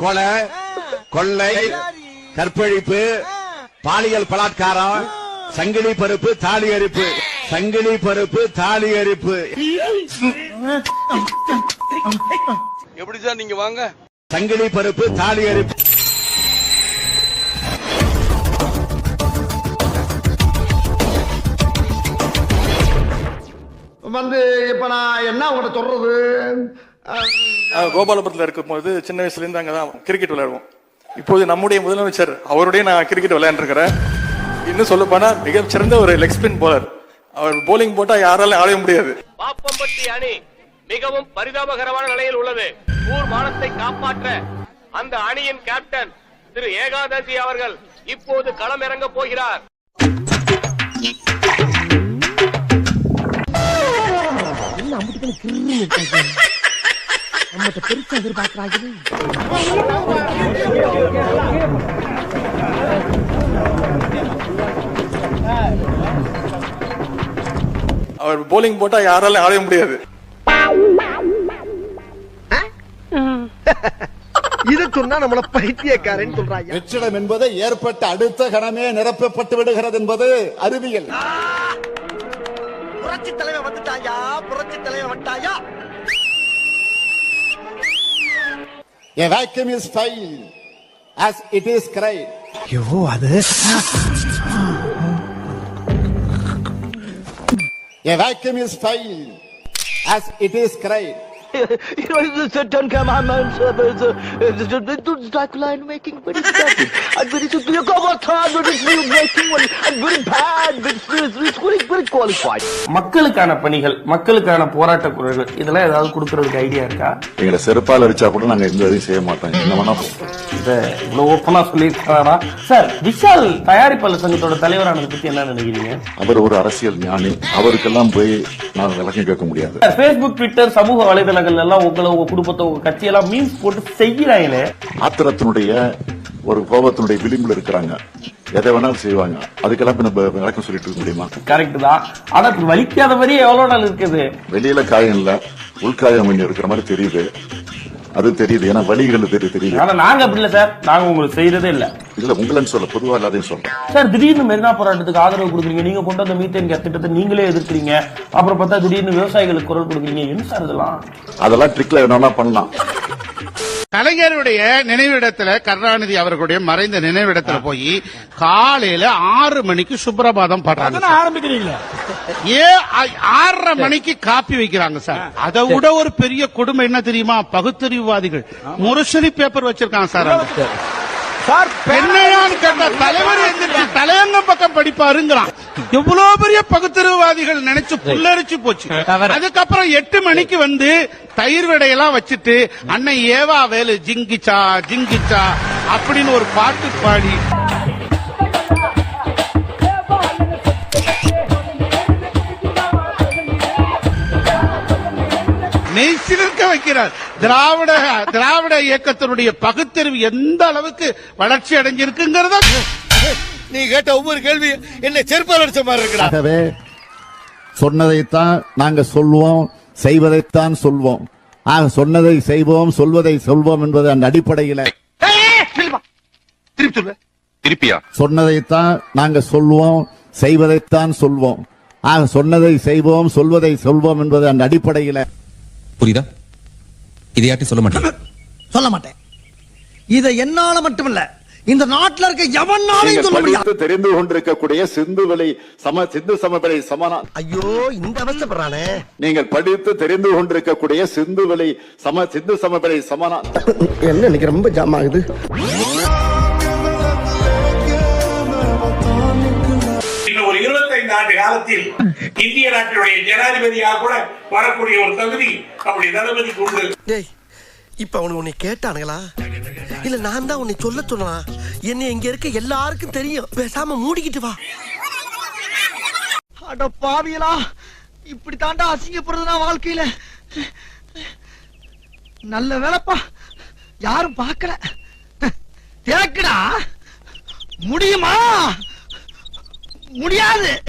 கொலை கொள்ளை கற்பழிப்பு பாலியல் பலாத்காரம் சங்கிலி பருப்பு தாலி அரிப்பு. சங்கிலி பருப்பு தாலி அரிப்பு. எப்படி சார் நீங்க வாங்க? சங்கிலி பருப்பு தாலி அரிப்பு. வந்து இப்ப நான் என்ன உங்கள்ட்ட சொல்றது? கோபாலபுரத்தில் இருக்கும்போது சின்ன வயசுல இருந்து அங்கே தான் கிரிக்கெட் விளையாடுவோம். இப்போது நம்முடைய முதலமைச்சர் அவருடைய நான் கிரிக்கெட் விளையாண்டுருக்கிறேன். இன்னும் சொல்ல போனா மிகச்சிறந்த ஒரு லெக் ஸ்பின் போலர் அவர் போலிங் போட்டா யாராலும் ஆடவே முடியாது. பாப்பம்பட்டி அணி மிகவும் பரிதாபகரமான நிலையில் உள்ளது. ஊர் மானத்தை காப்பாற்ற அந்த அணியின் கேப்டன் திரு ஏகாதசி அவர்கள் இப்போது களம் இறங்க போகிறார் அவர் போலிங் போட்டா யாராலும் ஆடவே முடியாது. இத சொன்னா நம்மள பைத்தியக்காரன்னு சொல்றாங்க வெற்றிடம் என்பது ஏற்பட்ட அடுத்த கணமே நிரப்பப்பட்டு விடுகிறது என்பது அறிவியல். புரட்சி தலைவன் வந்துட்டாயா புரட்சி தலைவன் வந்துட்டாயா? Jeg var ikke misfejl, as it is great. Jo, hvor er det? Jeg var ikke misfejl, as it is. You know, a ten commandments. It's like line making very bad. And very superior cover third, but it's very making one, and very bad, but it's, it's, it's very, very qualified. மக்களுக்கான பணிகள் மக்களுக்கான போராட்ட குரல்கள் இதெல்லாம் ஏதாவது கொடுக்கறதுக்கு idea இருக்கா எங்களை செருப்பால் அடிச்சா கூட நாங்க எந்த இதையும் செய்ய மாட்டோம் என்ன வேணா. இத இவ்வளவு ஓப்பனா சொல்லியிருக்காரா சார் விஷால் தயாரிப்பாளர் சங்கத்தோட தலைவரானதை பத்தி என்ன நினைக்கிறீங்க அவர் ஒரு அரசியல் ஞானி அவருக்கெல்லாம் போய் நான் விளக்கம் கேட்க முடியாது சார் ஃபேஸ்புக் ட்விட்டர் சமூக வலைதளங்கள் எல்லாம் உங்களை உங்க குடும்பத்தை உங்க கட்சியெல்லாம் மீன்ஸ் போட்டு செய்யறாங்களே. ஆத்திரத்தினுடைய ஒரு கோபத்தினுடைய விளிம்பில் இருக்கிறாங்க. எதை வேணாலும் செய்வாங்க. அதுக்கெல்லாம் நம்ம விளக்கம் சொல்லிட்டு இருக்க முடியுமா? கரெக்ட் தான். ஆனா இப்ப வலிக்காத மாதிரியே எவ்வளவு நாள் இருக்குது? வெளியில காயம் இல்ல உள்காயம் கொஞ்சம் இருக்கிற மாதிரி தெரியுது. அது தெரியுது. ஏன்னா வழிகள் தெரிய தெரியுது. ஆனா நாங்க அப்படி இல்ல சார். நாங்க உங்களுக்கு செய்யறதே இல்ல. இல்ல உங்களன்னு சொல்ல பொதுவா எல்லாத்தையும் சொல்றேன் சார் திடீர்னு மெரினா போராட்டத்துக்கு ஆதரவு கொடுக்குறீங்க. நீங்க கொண்டு வந்த மீத்தேன் கேஸ் திட்டத்தை நீங்களே எதிர்க்கிறீங்க. அப்புறம் பார்த்தா திடீர்னு விவசாயிகளுக்கு குரல் கொடுக்குறீங்க. என்ன சார் இதெல்லாம்? அதெல்லாம் ட்ரிக்ல வேணா பண்ணலாம். கலைஞருடைய நினைவிடத்துல கருணாநிதி அவர்களுடைய மறைந்த நினைவிடத்துல போய் காலையில ஆறு மணிக்கு சுப்பிரபாதம் பாடுறாங்க ஆரம்பிக்கிறீங்களா? ஆ- ஆறரை மணிக்கு காப்பி வைக்கிறாங்க சார். அதை விட ஒரு பெரிய கொடுமை என்ன தெரியுமா? பகுத்தறிவுவாதிகள். முரசொலி பேப்பர் வச்சிருக்காங்க சார் அங்க. என்னையான்னு கேட்டா தலைவர் எந்திரிச்சு தலையங்க பக்கம் படிப்பாருங்கிறான். எவ்வளவு பெரிய பகுத்தறிவுவாதிகள் நினைச்சு புல்லரிச்சு போச்சு. அதுக்கப்புறம் எட்டு மணிக்கு வந்து தயிர் விடையெல்லாம் வச்சுட்டு அன்னை ஏவா வேலு ஜிங்கிச்சா ஜிங்கிச்சா அப்படின்னு ஒரு பாட்டு பாடி. மெய்சிலிருக்க வைக்கிறார். திராவிட திராவிட இயக்கத்தினுடைய பகுத்தறிவு எந்த அளவுக்கு வளர்ச்சி அடைஞ்சிருக்குங்கிறத நீ கேட்ட ஒவ்வொரு கேள்வி என்ன செருப்பால் அடிச்ச மாதிரி இருக்கிறா ஆகவே சொன்னதைத்தான் நாங்க சொல்வோம் செய்வதைத்தான் சொல்வோம். ஆக சொன்னதை செய்வோம் சொல்வதை சொல்வோம் என்பது அந்த அடிப்படையில. திருப்பி சொல்ல திருப்பியா? சொன்னதைத்தான் நாங்க சொல்வோம் செய்வதைத்தான் சொல்வோம். ஆக சொன்னதை செய்வோம் சொல்வதை சொல்வோம் என்பது அந்த அடிப்படையில. புரியுதா? இதையாட்டி சொல்ல மாட்டேன். சொல்ல மாட்டேன். இத என்னால மட்டுமில்ல. இந்த நாட்டுல இருக்க எவனாலையும் சொல்ல முடியாது? படித்து தெரிந்து கொண்டிருக்கக்கூடிய சிந்து விலை சம சிந்து சமவெளி சமனா ஐயோ இந்த அவஸ்தப்படுறானே. நீங்கள் படித்து தெரிந்து கொண்டிருக்கக்கூடிய சிந்து விலை சம சிந்து சமவெளி சமனா என்ன இன்னைக்கு ரொம்ப ஜாம் ஆகுது? இன்னும் ஒரு இருபத்தைந்து ஆண்டு காலத்தில் இந்திய நாட்டினுடைய ஜனாதிபதியாக கூட வரக்கூடிய ஒரு தகுதி நம்முடைய தளபதிக்கு உண்டு. இப்ப அவனுக்கு உன்னை கேட்டானுங்களா? இல்ல நான் தான் உன்னை சொல்ல சொன்னா என்ன இங்க இருக்க எல்லாருக்கும் தெரியும். பேசாம மூடிக்கிட்டு வா. அட பாவியலா இப்படி தாண்டா அசிங்கப்படுறது நான் வாழ்க்கையில. நல்ல வேலைப்பா. யாரும் பார்க்கல. தேக்குடா. முடியுமா? முடியாது.